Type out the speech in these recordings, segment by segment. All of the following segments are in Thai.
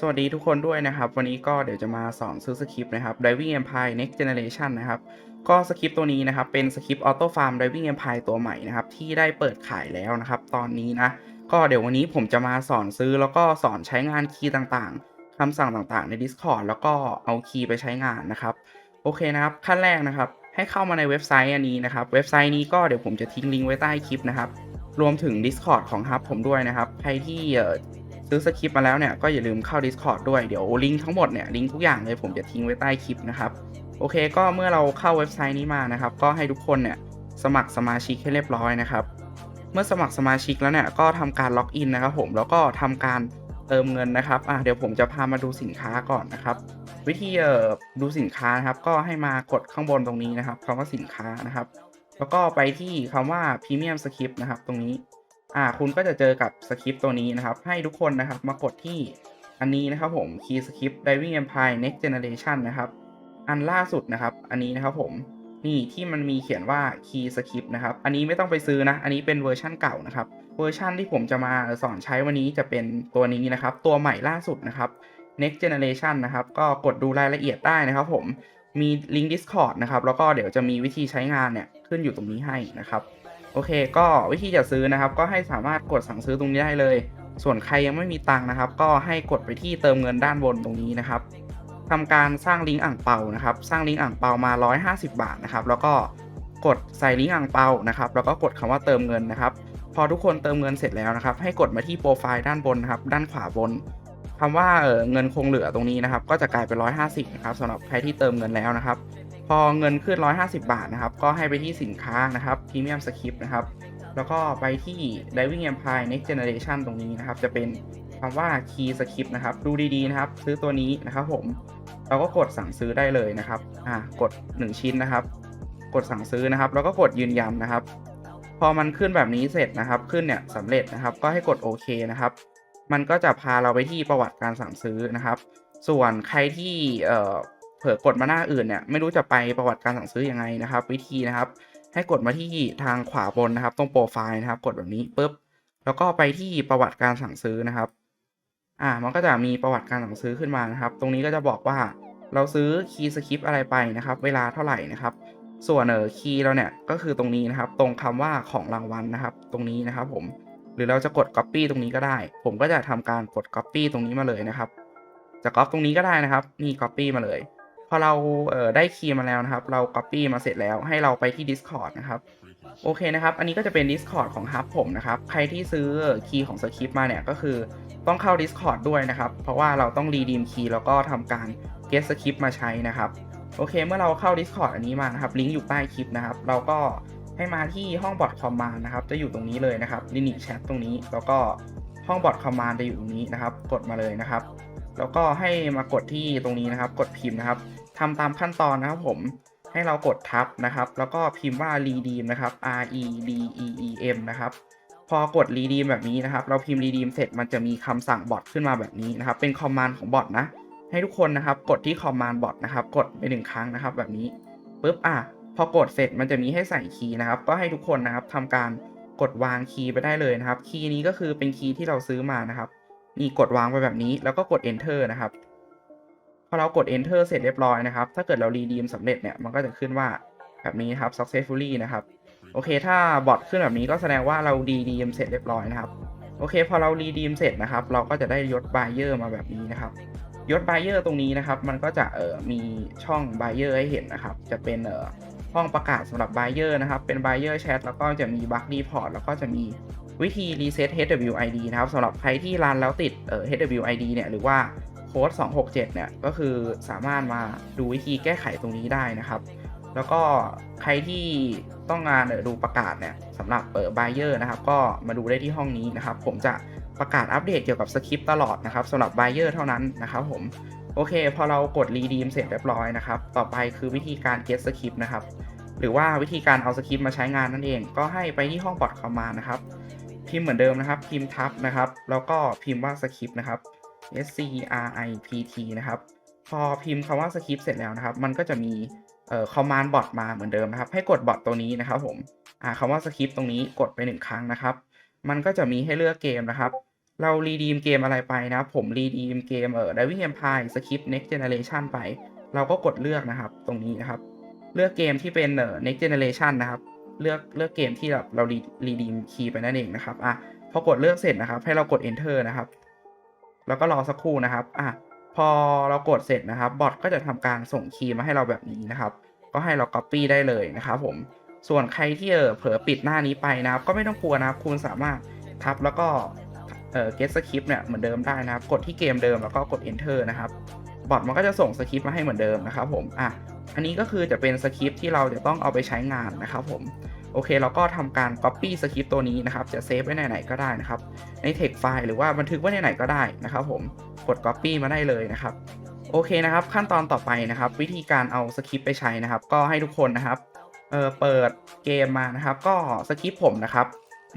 สวัสดีทุกคนด้วยนะครับ วันนี้ก็เดี๋ยวจะมาสอนซื้อสคริปต์นะครับ Driving Empire Next Generation นะครับก็สคริปต์ตัวนี้นะครับ เป็นสคริปต์ Auto Farm Driving Empire ตัวใหม่นะครับ ที่ได้เปิดขายแล้วนะครับ ตอนนี้นะ ก็เดี๋ยววันนี้ผมจะมาสอนซื้อแล้วก็สอนใช้งานคีย์ต่างๆคำสั่งต่างๆใน Discord แล้วก็เอาคีย์ไปใช้งานนะครับ โอเคนะครับ ขั้นแรกนะครับ ให้เข้ามาในเว็บไซต์อันนี้นะครับ เว็บไซต์นี้ก็เดี๋ยวผมจะทิ้งลิงก์ไว้ใต้คลิปนะครับรวมถึง Discord ของฮับผมด้วยนะครับ ใครที่ ซื้อสคริปต์มาแล้วเนี่ยก็อย่าลืมเข้า Discord ด้วยเดี๋ยวลิงก์ทั้งหมดเนี่ยลิงก์ทุกอย่างเลยผมจะทิ้งไว้ใต้คลิปนะครับโอเค ก็เมื่อเราเข้าเว็บไซต์นี้มานะครับ ก็ให้ทุกคนเนี่ยสมัครสมาชิกให้เรียบร้อยนะครับ เมื่อสมัครสมาชิกแล้วเนี่ยก็ทำการล็อกอินนะครับผมแล้วก็ทำการเติมเงินนะครับอะเดี๋ยวผมจะพามาดูสินค้าก่อนนะครับ วิธีเอ่อดูสินค้านะครับ ก็ให้มากดข้างบนตรงนี้นะครับคำว่าสินค้านะครับ แล้วก็ไปที่คำว่า Premium Script นะครับ ตรงนี้ อ่าคุณก็จะเจอกับสคริปต์ตัวนี้นะครับ ให้ทุกคนนะครับมากดที่อันนี้นะครับผม Key Script Diving Empire Next Generation นะครับ อันล่าสุดนะครับ อันนี้นะครับผมนี่ที่มันมีเขียนว่า Key Script นะครับ อันนี้ไม่ต้องไปซื้อนะ อันนี้เป็นเวอร์ชั่นเก่านะครับ เวอร์ชั่นที่ผมจะมาสอนใช้วันนี้จะเป็นตัวนี้นะครับ ตัวใหม่ล่าสุดนะครับ Next Generation นะครับ ก็กดดูรายละเอียดได้นะครับผม มีลิงก์ Discord นะครับ แล้วก็เดี๋ยวจะมีวิธีใช้งานเนี่ยขึ้นอยู่ตรงนี้ให้นะครับ โอเค ก็วิธีจะซื้อนะครับ ก็ให้สามารถกดสั่งซื้อตรงนี้ได้เลย ส่วนใครยังไม่มีตังค์นะครับ ก็ให้กดไปที่เติมเงินด้านบนตรงนี้นะครับทำการสร้างลิงก์อ่างเปานะครับ สร้างลิงก์อ่างเปามา 150 บาทนะครับ แล้วก็กดใส่ลิงก์อ่างเปานะครับ แล้วก็กดคำว่าเติมเงินนะครับ พอทุกคนเติมเงินเสร็จแล้วนะครับ ให้กดมาที่โปรไฟล์ด้านบนนะครับ ด้านขวาบนคำว่าเออเงินคงเหลือตรงนี้นะครับ ก็จะกลายเป็น 150นะครับสำหรับใครที่เติมเงินแล้วนะครับ พอเงินขึ้น 150 บาทนะครับ ก็ให้ไปที่สินค้านะครับ Premium Script นะครับ แล้วก็ไปที่ Diving Empire Next Generation ตรงนี้นะครับ จะเป็นคำว่า Key Script นะครับ ดูดีๆนะครับ ซื้อตัวนี้นะครับผม เราก็กดสั่งซื้อได้เลยนะครับ อ่ากด 1 ชิ้นนะครับ กดสั่งซื้อนะครับ แล้วก็กดยืนยันนะครับ พอมันขึ้นแบบนี้เสร็จนะครับ ขึ้นเนี่ยสำเร็จนะครับ ก็ให้กดโอเคนะครับ มันก็จะพาเราไปที่ประวัติการสั่งซื้อนะครับ ส่วนใครที่เอ่อ เผลอกดมาหน้าอื่นเนี่ยไม่รู้จะไปประวัติการสั่งซื้อยังไงนะครับ วิธีนะครับ ให้กดมาที่ทางขวาบนนะครับ ตรงโปรไฟล์นะครับ กดแบบนี้ปุ๊บแล้วก็ไปที่ประวัติการสั่งซื้อนะครับอ่ามันก็จะมีประวัติการสั่งซื้อขึ้นมานะครับ ตรงนี้ก็จะบอกว่าเราซื้อคีย์สคริปอะไรไปนะครับ เวลาเท่าไหร่นะครับ ส่วนเออคีย์เราเนี่ยก็คือตรงนี้นะครับ ตรงคำว่าของรางวัลนะครับ ตรงนี้นะครับผมหรือเราจะกด Copy ตรงนี้ก็ได้ ผมก็จะทำการกด Copy ตรงนี้มาเลยนะครับ จะก๊อปตรงนี้ก็ได้นะครับ นี่ Copy มาเลย พอเราเอ่อได้คีย์มาแล้วนะครับ เรา Copy มาเสร็จแล้วให้เราไปที่ Discord นะครับโอเคนะครับ อันนี้ก็จะเป็น Discord ของ Hub ผมนะครับ ใครที่ซื้อคีย์ของสคริปต์มาเนี่ยก็คือต้องเข้า Discord ด้วยนะครับ เพราะว่าเราต้องรีดีมคีย์แล้วก็ทำการ get สคริปต์มาใช้นะครับ โอเค เมื่อเราเข้า Discord อันนี้มานะครับ ลิงก์อยู่ใต้คลิปนะครับ เราก็ให้มาที่ห้องบอทคอมมาน์นะครับ จะอยู่ตรงนี้เลยนะครับ Linux Chat ตรงนี้ แล้วก็ห้องบอทคอมมาน์จะอยู่ตรงนี้นะครับ กดมาเลยนะครับ แล้วก็ให้มากดที่ตรงนี้นะครับ กดพิมพ์นะครับ ทำตามขั้นตอนนะครับผมให้เรากดทับนะครับ แล้วก็พิมพ์ว่า redeem นะครับ r e d e e m นะครับ พอกด redeem แบบนี้นะครับ เราพิมพ์ redeem เสร็จมันจะมีคำสั่งบอทขึ้นมาแบบนี้นะครับ เป็นคอมมานด์ของบอทนะ ให้ทุกคนนะครับ กดที่คอมมานด์บอทนะครับ กดไปหนึ่งครั้งนะครับ แบบนี้ปุ๊บอะพอกดเสร็จมันจะมีให้ใส่คีย์นะครับ ก็ให้ทุกคนนะครับทำการกดวางคีย์ไปได้เลยนะครับ คีย์นี้ก็คือเป็นคีย์ที่เราซื้อมานะครับ นี่กดวางไปแบบนี้ แล้วก็กด enter นะครับ พอเรากด enter เสร็จเรียบร้อยนะครับ ถ้าเกิดเรา redeem สำเร็จเนี่ย มันก็จะขึ้นว่าแบบนี้ครับ successfully นะครับ โอเค ถ้าบอทขึ้นแบบนี้ก็แสดงว่าเรา redeem เสร็จเรียบร้อยนะครับ โอเค พอเรา redeem เสร็จนะครับ เราก็จะได้ยศ buyer มาแบบนี้นะครับ ยศ buyer ตรงนี้นะครับ มันก็จะเอ่อมีช่อง buyer ให้เห็นนะครับ จะเป็นเอ่อห้องประกาศสำหรับ buyer นะครับ เป็น buyer chat แล้วก็จะมี bug report แล้วก็จะมีวิธี reset HWID นะครับสำหรับใครที่รันแล้วติดเอ่อ HWID เนี่ยหรือว่า ค้ด267 เนี่ย ก็คือสามารถมาดูวิธีแก้ไขตรงนี้ได้นะครับ แล้วก็ใครที่ต้องการเอ่อดูประกาศเนี่ยสำหรับเอ่อ buyer นะครับ ก็มาดูได้ที่ห้องนี้นะครับ ผมจะประกาศอัปเดตเกี่ยวกับสคริปต์ตลอดนะครับสำหรับ buyer เท่านั้นนะครับผมโอเค พอเรากด redeem เสร็จเรียบร้อยนะครับ ต่อไปคือวิธีการ get script นะครับ หรือว่าวิธีการเอาสคริปต์มาใช้งานนั่นเอง ก็ให้ไปที่ห้องบอทคอมมานนะครับ พิมพ์เหมือนเดิมนะครับ พิมพ์ทับนะครับ แล้วก็พิมพ์ว่าสคริปต์นะครับ S C R I P T นะครับ พอพิมพ์คำว่าสคริปต์เสร็จแล้วนะครับ มันก็จะมีเอ่อคอมมานด์บอทมาเหมือนเดิมนะครับ ให้กดบอทตัวนี้นะครับผมอ่าคำว่าสคริปต์ตรงนี้กดไปหนึ่งครั้งนะครับ มันก็จะมีให้เลือกเกมนะครับ เรารีดีมเกมอะไรไปนะครับผมรีดีมเกมเอ่อ Diving Empire Skip Next Generation ไป เราก็กดเลือกนะครับ ตรงนี้นะครับ เลือกเกมที่เป็นเอ่อ Next Generation นะครับ เลือกเลือกเกมที่แบบเรารีรีดีมคีย์ไปนั่นเองนะครับอะพอกดเลือกเสร็จนะครับ ให้เรากด enter นะครับ แล้วก็รอสักครู่นะครับอะพอเรากดเสร็จนะครับบอทก็จะทำการส่งคีย์มาให้เราแบบนี้นะครับ ก็ให้เรา copy ได้เลยนะครับผมส่วนใครที่เออเผลอปิดหน้านี้ไปนะครับ ก็ไม่ต้องกลัวนะครับ คุณสามารถทับแล้วก็เอ่อ get script เนี่ยเหมือนเดิมได้นะครับ กดที่เกมเดิมแล้วก็กด enter นะครับบอทมันก็จะส่งสคริปต์มาให้เหมือนเดิมนะครับผมอะอันนี้ก็คือจะเป็นสคริปต์ที่เราจะต้องเอาไปใช้งานนะครับผม อเคเราก็ทำการ copy สคริปต์ตัวนี้นะครับ จะเซฟไว้ไหนๆก็ได้นะครับ ใน text file หรือว่าบันทึกไว้ไหนๆก็ได้นะครับ ผมกด copy มาได้เลยนะครับโอเคนะครับ ขั้นตอนต่อไปนะครับ วิธีการเอาสคริปต์ไปใช้นะครับ ก็ให้ทุกคนนะครับเเปิดเกมมานะครับ ก็สคริปต์ผมนะครับ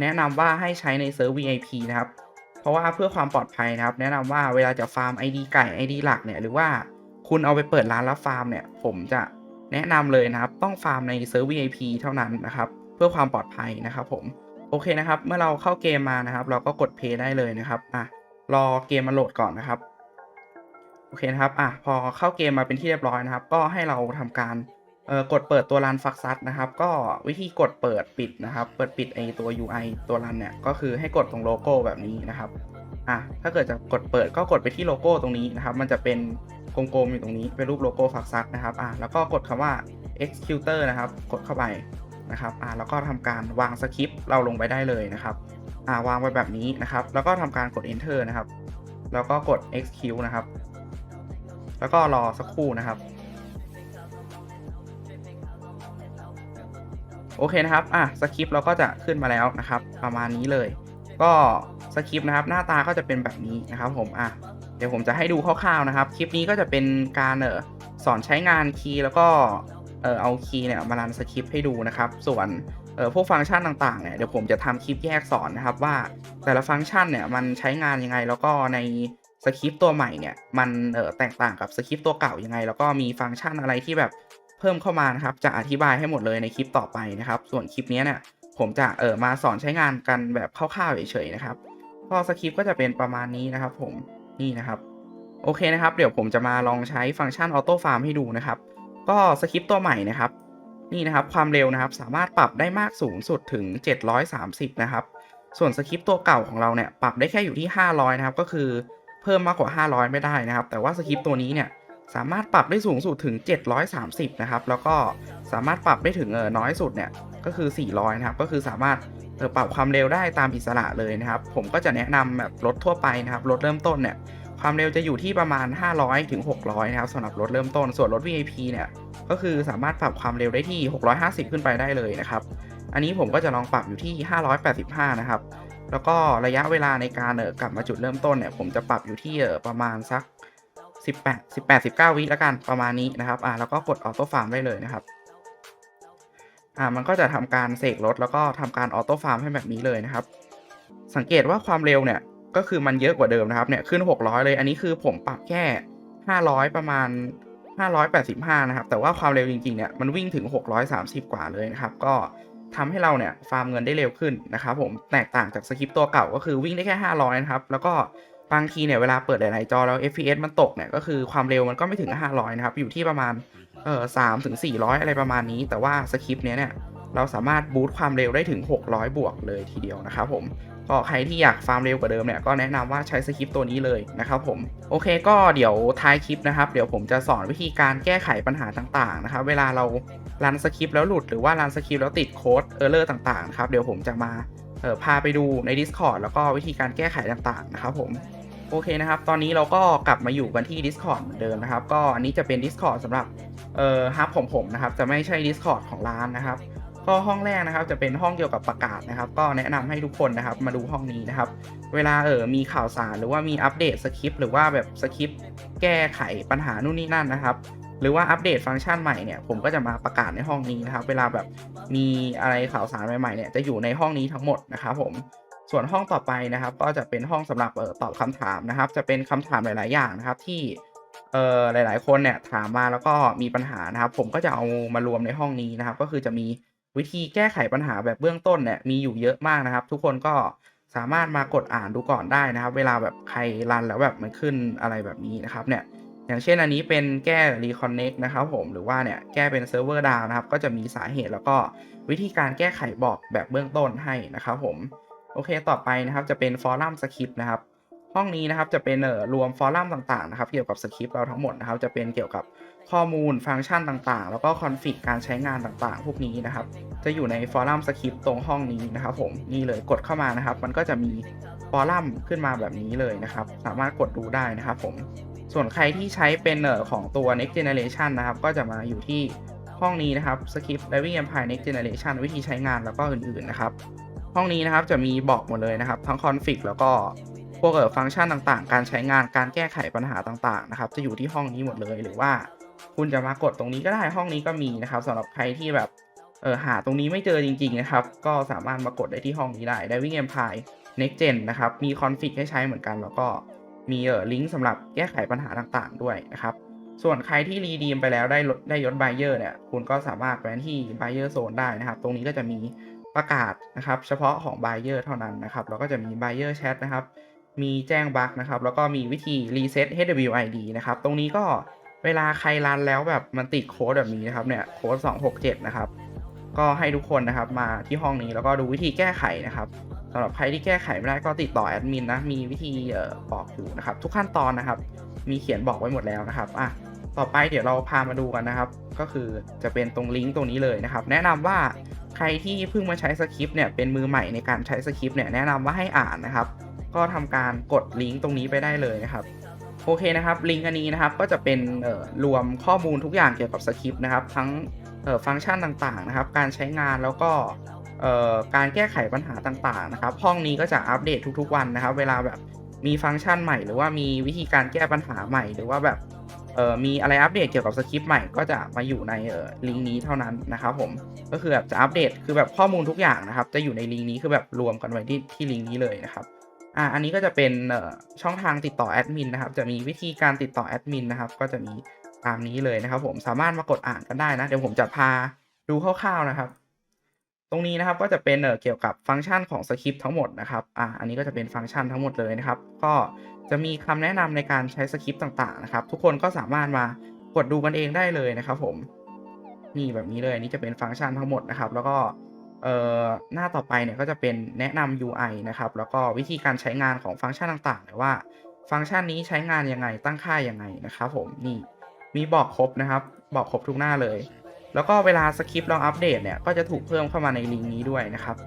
แนะนำว่าให้ใช้ในเซิร์ฟ VIP นะครับ เพราะว่าเพื่อความปลอดภัยนะครับ แนะนำว่าเวลาจะฟาร์ม ID ไก่ ID หลักเนี่ยหรือว่าคุณเอาไปเปิดร้านรับฟาร์มเนี่ย ผมจะแนะนำเลยนะครับ ต้องฟาร์มในเซิร์ฟ VIP เท่านั้นนะครับ พื่อความปลอดภัยนะครับผมโอเคนะครับ เมื่อเราเข้าเกมมานะครับ เราก็กด play ได้เลยนะครับอะรอเกมมาโหลดก่อนนะครับโอเคนะครับอะพอเข้าเกมมาเป็นที่เรียบร้อยนะครับ ก็ให้เราทำการเอ่อกดเปิดตัวรันฟักซัสนะครับ ก็วิธีกดเปิดปิดนะครับ เปิดปิดไอตัว UI ตัวรันเนี่ยก็คือให้กดตรงโลโก้แบบนี้นะครับอะถ้าเกิดจะกดเปิดก็กดไปที่โลโก้ตรงนี้นะครับ มันจะเป็นกลมๆอยู่ตรงนี้เป็นรูปโลโก้ฟักซัสนะครับอะแล้วก็กดคำว่า executor นะครับ กดเข้าไป นะครับอะแล้วก็ทำการวางสคริปต์เราลงไปได้เลยนะครับอ่าวางไว้แบบนี้นะครับ แล้วก็ทำการกด enter นะครับ แล้วก็กด execute นะครับ แล้วก็รอสักครู่นะครับโอเคนะครับ อะ สคริปต์เราก็จะขึ้นมาแล้วนะครับ ประมาณนี้เลย ก็สคริปต์นะครับ หน้าตาก็จะเป็นแบบนี้นะครับ ผม อะ เดี๋ยวผมจะให้ดูคร่าวๆนะครับ คลิปนี้ก็จะเป็นการเออสอนใช้งานคีย์แล้วก็ เออเอาคีย์เนี่ยมารันสคริปต์ให้ดูนะครับ ส่วนเออพวกฟังก์ชันต่างๆเนี่ยเดี๋ยวผมจะทำคลิปแยกสอนนะครับว่าแต่ละฟังก์ชันเนี่ยมันใช้งานยังไงแล้วก็ในสคริปต์ตัวใหม่เนี่ยมันเออแตกต่างกับสคริปต์ตัวเก่ายังไง แล้วก็มีฟังก์ชันอะไรที่แบบเพิ่มเข้ามานะครับจะอธิบายให้หมดเลยในคลิปต่อไปนะครับ ส่วนคลิปนี้เนี่ยผมจะเออมาสอนใช้งานกันแบบคร่าวๆเฉยๆนะครับก็สคริปต์ก็จะเป็นประมาณนี้นะครับ ผมนี่นะครับโอเคนะครับ เดี๋ยวผมจะมาลองใช้ฟังก์ชันออโต้ฟาร์มให้ดูนะครับ ก็สคริปต์ตัวใหม่นะครับ นี่นะครับความเร็วนะครับสามารถปรับได้มากสูงสุดถึง 730 นะครับ ส่วนสคริปต์ตัวเก่าของเราเนี่ยปรับได้แค่อยู่ที่ 500 นะครับ ก็คือเพิ่มมากกว่า 500 ไม่ได้นะครับ แต่ว่าสคริปต์ตัวนี้เนี่ยสามารถปรับได้สูงสุดถึง 730 นะครับ แล้วก็สามารถปรับได้ถึงเออน้อยสุดเนี่ยก็คือ 400 นะครับ ก็คือสามารถปรับความเร็วได้ตามอิสระเลยนะครับ ผมก็จะแนะนำแบบรถทั่วไปนะครับ รถเริ่มต้นเนี่ย ความเร็วจะอยู่ที่ประมาณ 500 ถึง 600 นะครับสำหรับรถเริ่มต้น ส่วนรถ VIP เนี่ย ก็คือสามารถปรับความเร็วได้ที่ 650 ขึ้นไปได้เลยนะครับ อันนี้ผมก็จะลองปรับอยู่ที่ 585 นะครับ แล้วก็ระยะเวลาในการเออกลับมาจุดเริ่มต้นเนี่ย ผมจะปรับอยู่ที่ประมาณสัก 18 18 19 วิแล้วกันประมาณนี้นะครับ อ่า แล้วก็กดออโต้ฟาร์มได้เลยนะครับ อ่า มันก็จะทำการเสกรถแล้วก็ทำการออโต้ฟาร์มให้แบบนี้เลยนะครับ สังเกตว่าความเร็วเนี่ย ก็คือมันเยอะกว่าเดิมนะครับเนี่ยขึ้น 600 เลยอันนี้คือผมปรับแค่ 500 ประมาณ 585 นะครับ แต่ว่าความเร็วจริงๆเนี่ยมันวิ่งถึง 630 กว่าเลยนะครับ ก็ทำให้เราเนี่ยฟาร์มเงินได้เร็วขึ้นนะครับผมแตกต่างจากสคริปต์ตัวเก่าก็คือวิ่งได้แค่ 500 นะครับ แล้วก็บางทีเนี่ยเวลาเปิดหลายๆจอแล้ว FPS มันตกเนี่ยก็คือความเร็วมันก็ไม่ถึง 500 นะครับ อยู่ที่ประมาณเอ่อ3ถึง400อะไรประมาณนี้ แต่ว่าสคริปต์เนี้ยเนี่ย เราสามารถบูตความเร็วได้ถึง 600 บวกเลยทีเดียวนะครับผมก็ใครที่อยากฟาร์มเร็วกว่าเดิมเนี่ยก็แนะนำว่าใช้สคริปต์ตัวนี้เลยนะครับผมโอเคก็เดี๋ยวท้ายคลิปนะครับ เดี๋ยวผมจะสอนวิธีการแก้ไขปัญหาต่างๆนะครับเวลาเรารันสคริปต์แล้วหลุดหรือว่ารันสคริปต์แล้วติดโค้ดเออร์เลอร์ต่างๆครับเดี๋ยวผมจะมาเออพาไปดูใน Discord แล้วก็วิธีการแก้ไขต่างๆนะครับผมโอเคนะครับ ตอนนี้เราก็กลับมาอยู่กันที่ Discord เหมือนเดิมนะครับ ก็อันนี้จะเป็น Discord สำหรับเอ่อฮับของผมนะครับ จะไม่ใช่ Discord ของร้านนะครับ ก็ห้องแรกนะครับจะเป็นห้องเกี่ยวกับประกาศนะครับ ก็แนะนำให้ทุกคนนะครับมาดูห้องนี้นะครับ เวลาเออมีข่าวสารหรือว่ามีอัปเดตสคริปต์หรือว่าแบบสคริปต์แก้ไขปัญหานู่นนี่นั่นนะครับ หรือว่าอัปเดตฟังก์ชันใหม่เนี่ยผมก็จะมาประกาศในห้องนี้นะครับ เวลาแบบมีอะไรข่าวสารใหม่ๆเนี่ยจะอยู่ในห้องนี้ทั้งหมดนะครับผมส่วนห้องต่อไปนะครับ ก็จะเป็นห้องสำหรับเออตอบคำถามนะครับ จะเป็นคำถามหลาย ๆ อย่างนะครับที่เอ่อหลาย ๆ คนเนี่ยถามมาแล้วก็มีปัญหานะครับ ผมก็จะเอามารวมในห้องนี้นะครับ ก็คือจะมี วิธีแก้ไขปัญหาแบบเบื้องต้นเนี่ยมีอยู่เยอะมากนะครับ ทุกคนก็สามารถมากดอ่านดูก่อนได้นะครับ เวลาแบบใครรันแล้วแบบมันขึ้นอะไรแบบนี้นะครับเนี่ยอย่างเช่นอันนี้เป็นแก้ reconnect นะครับผมหรือว่าเนี่ยแก้เป็นเซิร์ฟเวอร์ดาวนะครับ ก็จะมีสาเหตุแล้วก็วิธีการแก้ไขบอกแบบเบื้องต้นให้นะครับผมโอเคต่อไปนะครับจะเป็นฟอรัมสคริปต์นะครับห้องนี้นะครับจะเป็นเอ่อรวมฟอรัมต่างๆนะครับเกี่ยวกับสคริปต์เราทั้งหมดนะครับจะเป็นเกี่ยวกับ ข้อมูลฟังก์ชันต่างๆ แล้วก็คอนฟิกการใช้งานต่างๆ พวกนี้นะครับ จะอยู่ในฟอรัมสคริปต์ตรงห้องนี้นะครับผมนี่เลยกดเข้ามานะครับ มันก็จะมีฟอรัมขึ้นมาแบบนี้เลยนะครับ สามารถกดดูได้นะครับผมส่วนใครที่ใช้เป็นเอ่อของตัว next generation นะครับ ก็จะมาอยู่ที่ห้องนี้นะครับ script driving empire next generation วิธีใช้งานแล้วก็อื่นๆนะครับ ห้องนี้นะครับจะมีบอกหมดเลยนะครับ ทั้ง config แล้วก็พวกเอ่อฟังก์ชันต่างๆ การใช้งานการแก้ไขปัญหาต่างๆนะครับ จะอยู่ที่ห้องนี้หมดเลยหรือว่า คุณจะมากดตรงนี้ก็ได้ห้องนี้ก็มีนะครับสำหรับใครที่แบบเออหาตรงนี้ไม่เจอจริงๆนะครับ ก็สามารถมากดได้ที่ห้องนี้ได้ driving empire next gen นะครับ มี config ให้ใช้เหมือนกัน แล้วก็มีเออลิงก์สำหรับแก้ไขปัญหาต่างๆ ด้วยนะครับ ส่วนใครที่รีดีมไปแล้วได้ลดได้ยศ buyer เนี่ย คุณก็สามารถไปที่ buyer zone ได้นะครับ ตรงนี้ก็จะมีประกาศนะครับ เฉพาะของ buyer เท่านั้นนะครับ แล้วก็จะมี buyer chat นะครับ มีแจ้งบั๊กนะครับ แล้วก็มีวิธี reset HWID นะครับ ตรงนี้ก็ เวลาใครรันแล้วแบบมันติดโค้ดแบบนี้นะครับเนี่ยโค้ด267 นะครับ ก็ให้ทุกคนนะครับมาที่ห้องนี้แล้วก็ดูวิธีแก้ไขนะครับสำหรับใครที่แก้ไขไม่ได้ก็ติดต่อแอดมินนะมีวิธีออบอกอยู่นะครับ ทุกขั้นตอนนะครับ มีเขียนบอกไว้หมดแล้วนะครับอะต่อไปเดี๋ยวเราพามาดูกันนะครับ ก็คือจะเป็นตรงลิงก์ตรงนี้เลยนะครับ แนะนำว่าใครที่เพิ่งมาใช้สคริปต์เนี่ยเป็นมือใหม่ในการใช้สคริปต์เนี่ยแนะนำว่าให้อ่านนะครับ ก็ทำการกดลิงก์ตรงนี้ไปได้เลยนะครับ โอเคนะครับลิงก์อันนี้นะครับก็จะเป็นรวมข้อมูลทุกอย่างเกี่ยวกับสคริปต์นะครับ ทั้งฟังก์ชันต่างๆนะครับ การใช้งานแล้วก็การแก้ไขปัญหาต่างๆนะครับ ห้องนี้ก็จะอัปเดตทุกๆวันนะครับ เวลาแบบมีฟังก์ชันใหม่ หรือว่ามีวิธีการแก้ปัญหาใหม่ หรือว่าแบบมีอะไรอัปเดตเกี่ยวกับสคริปต์ใหม่ก็จะมาอยู่ในลิงก์นี้เท่านั้นนะครับผมก็คือแบบจะอัปเดตคือแบบข้อมูลทุกอย่างนะครับ จะอยู่ในลิงก์นี้คือแบบรวมกันไว้ที่ที่ลิงก์นี้เลยนะครับ อ่าอันนี้ก็จะเป็นช่องทางติดต่อแอดมินนะครับจะมีวิธีการติดต่อแอดมินนะครับก็จะมีตามนี้เลยนะครับ ผมสามารถมากดอ่านกันได้นะ เดี๋ยวผมจะพาดูคร่าวๆนะครับ ตรงนี้นะครับก็จะเป็นเอ่อเกี่ยวกับฟังก์ชันของสคริปต์ทั้งหมดนะครับอ่าอันนี้ก็จะเป็นฟังก์ชันทั้งหมดเลยนะครับ ก็จะมีคำแนะนำในการใช้สคริปต์ต่างๆนะครับ ทุกคนก็สามารถมากดดูกันเองได้เลยนะครับ ผมนี่แบบนี้เลยนี่จะเป็นฟังก์ชันทั้งหมดนะครับ แล้วก็ เอ่อหน้าต่อไปเนี่ยก็จะเป็นแนะนำ UI นะครับ แล้วก็วิธีการใช้งานของฟังก์ชันต่างๆว่า ฟังก์ชันนี้ใช้งานยังไงตั้งค่ายังไงนะครับผมนี่มีบอกครบนะครับ บอกครบทุกหน้าเลย แล้วก็เวลาสคริปต์เราอัปเดตเนี่ยก็จะถูกเพิ่มเข้ามาในลิงก์นี้ด้วยนะครับ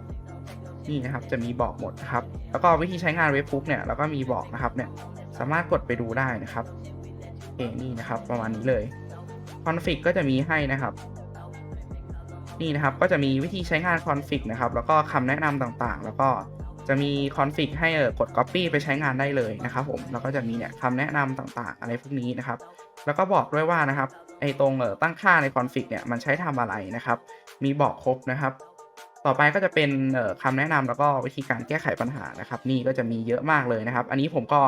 นี่นะครับจะมีบอกหมดนะครับ แล้วก็วิธีใช้งานเว็บฟุกเนี่ยเราก็มีบอกนะครับเนี่ยสามารถกดไปดูได้นะครับเอนี่นะครับประมาณนี้เลยคอนฟิกก็จะมีให้นะครับ นี่นะครับก็จะมีวิธีใช้งานคอนฟิกนะครับแล้วก็คำแนะนำต่างๆ แล้วก็จะมีคอนฟิกให้กด Copy ไปใช้งานได้เลยนะครับผมแล้วก็จะมีเนี่ยคำแนะนำต่างๆ อะไรพวกนี้นะครับ แล้วก็บอกด้วยว่านะครับไอ้ตรงตั้งค่าในคอนฟิกเนี่ยมันใช้ทำอะไรนะครับ มีบอกครบนะครับ ต่อไปก็จะเป็นเอ่อคำแนะนำแล้วก็วิธีการแก้ไขปัญหานะครับ นี่ก็จะมีเยอะมากเลยนะครับ อันนี้ผมก็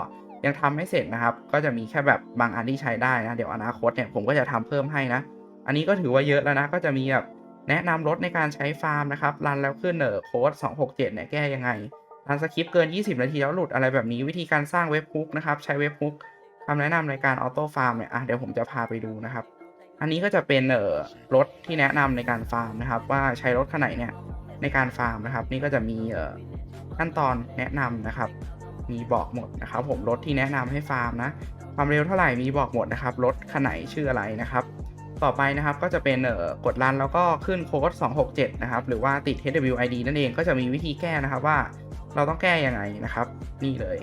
ยังทำไม่เสร็จนะครับ ก็จะมีแค่แบบบางอันที่ใช้ได้นะเดี๋ยวอนาคตเนี่ยผมก็จะทำเพิ่มให้นะ อันนี้ก็ถือว่าเยอะแล้วนะ ก็จะมีแบบ แนะนำรถในการใช้ฟาร์มนะครับ รันแล้วขึ้นเออโค้ด267เนี่ยแก้ยังไง รันสคริปต์เกิน 20 นาทีแล้วหลุดอะไรแบบนี้ วิธีการสร้างเว็บฮุกนะครับ ใช้เว็บฮุกคำแนะนำในการออโต้ฟาร์มเนี่ยอะเดี๋ยวผมจะพาไปดูนะครับ อันนี้ก็จะเป็นเอ่อรถที่แนะนำในการฟาร์มนะครับ ว่าใช้รถคันไหนเนี่ยในการฟาร์มนะครับ นี่ก็จะมีเอ่อขั้นตอนแนะนำนะครับ มีบอกหมดนะครับ ผมรถที่แนะนำให้ฟาร์มนะความเร็วเท่าไหร่มีบอกหมดนะครับรถคันไหนชื่ออะไรนะครับ ต่อไปนะครับก็จะเป็นเอ่อกดรันแล้วก็ขึ้นโค้ด267 นะครับ หรือว่าติด HWID นั่นเองก็จะมีวิธีแก้นะครับว่าเราต้องแก้ยังไงนะครับ นี่เลย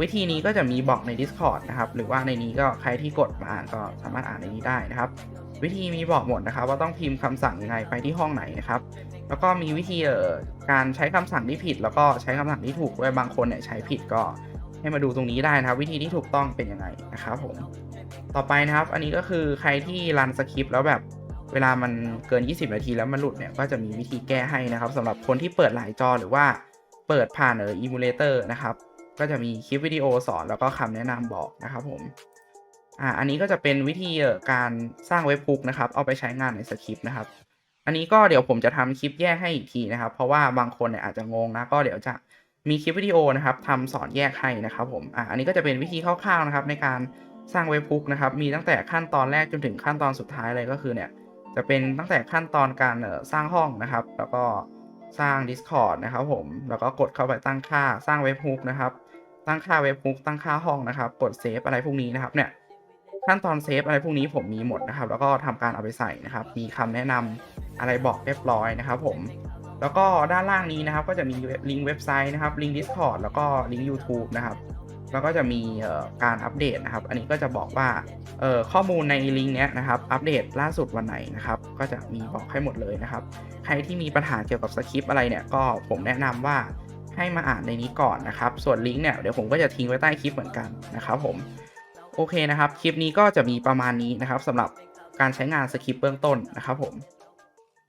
วิธีนี้ก็จะมีบอกใน Discord นะครับ หรือว่าในนี้ก็ใครที่กดมาอ่านก็สามารถอ่านในนี้ได้นะครับ วิธีมีบอกหมดนะครับ ว่าต้องพิมพ์คำสั่งยังไงไปที่ห้องไหนนะครับ แล้วก็มีวิธีเอ่อการใช้คำสั่งที่ผิด แล้วก็ใช้คำสั่งที่ถูกด้วยบางคนเนี่ยใช้ผิดก็ให้มาดูตรงนี้ได้นะครับ วิธีที่ถูกต้องเป็นยังไงนะครับผม ต่อไปนะครับ อันนี้ก็คือใครที่รันสคริปต์แล้วแบบเวลามันเกิน 20 นาทีแล้วมันหลุดเนี่ย ก็จะมีวิธีแก้ให้นะครับสำหรับคนที่เปิดหลายจอหรือว่าเปิดผ่านเออ emulator นะครับ ก็จะมีคลิปวิดีโอสอนแล้วก็คำแนะนำบอกนะครับผมอ่าอันนี้ก็จะเป็นวิธีการสร้างเว็บคุกนะครับ เอาไปใช้งานในสคริปต์นะครับ อันนี้ก็เดี๋ยวผมจะทำคลิปแยกให้อีกทีนะครับ เพราะว่าบางคนเนี่ยอาจจะงงนะ ก็เดี๋ยวจะมีคลิปวิดีโอนะครับทำสอนแยกให้นะครับผมอะอันนี้ก็จะเป็นวิธีคร่าวๆนะครับ ในการ สร้างเว็บ hook นะครับ มีตั้งแต่ขั้นตอนแรกจนถึงขั้นตอนสุดท้ายเลยก็คือเนี่ย จะเป็นตั้งแต่ขั้นตอนการสร้างห้องนะครับ แล้วก็สร้าง Discord นะครับผม แล้วก็กดเข้าไปตั้งค่าสร้างเว็บ hook นะครับ ตั้งค่าเว็บ hook ตั้งค่าห้องนะครับ กดเซฟอะไรพวกนี้นะครับเนี่ย ขั้นตอนเซฟอะไรพวกนี้ผมมีหมดนะครับ แล้วก็ทำการเอาไปใส่นะครับ มีคำแนะนำอะไรบอกเรียบร้อยนะครับ ผม แล้วก็ด้านล่างนี้นะครับ ก็จะมีลิงก์เว็บไซต์นะครับ ลิงก์ Discord แล้วก็ลิงก์ YouTube นะครับ แล้วก็จะมีการอัปเดตนะครับ อันนี้ก็จะบอกว่าข้อมูลในลิงก์เนี้ยนะครับ อัปเดตล่าสุดวันไหนนะครับ ก็จะมีบอกให้หมดเลยนะครับ ใครที่มีปัญหาเกี่ยวกับสคริปต์อะไรเนี่ยก็ผมแนะนำว่าให้มาอ่านในนี้ก่อนนะครับ ส่วนลิงก์เนี่ยเดี๋ยวผมก็จะทิ้งไว้ใต้คลิปเหมือนกันนะครับผม โอเคนะครับ คลิปนี้ก็จะมีประมาณนี้นะครับสำหรับการใช้งานสคริปต์เบื้องต้นนะครับผม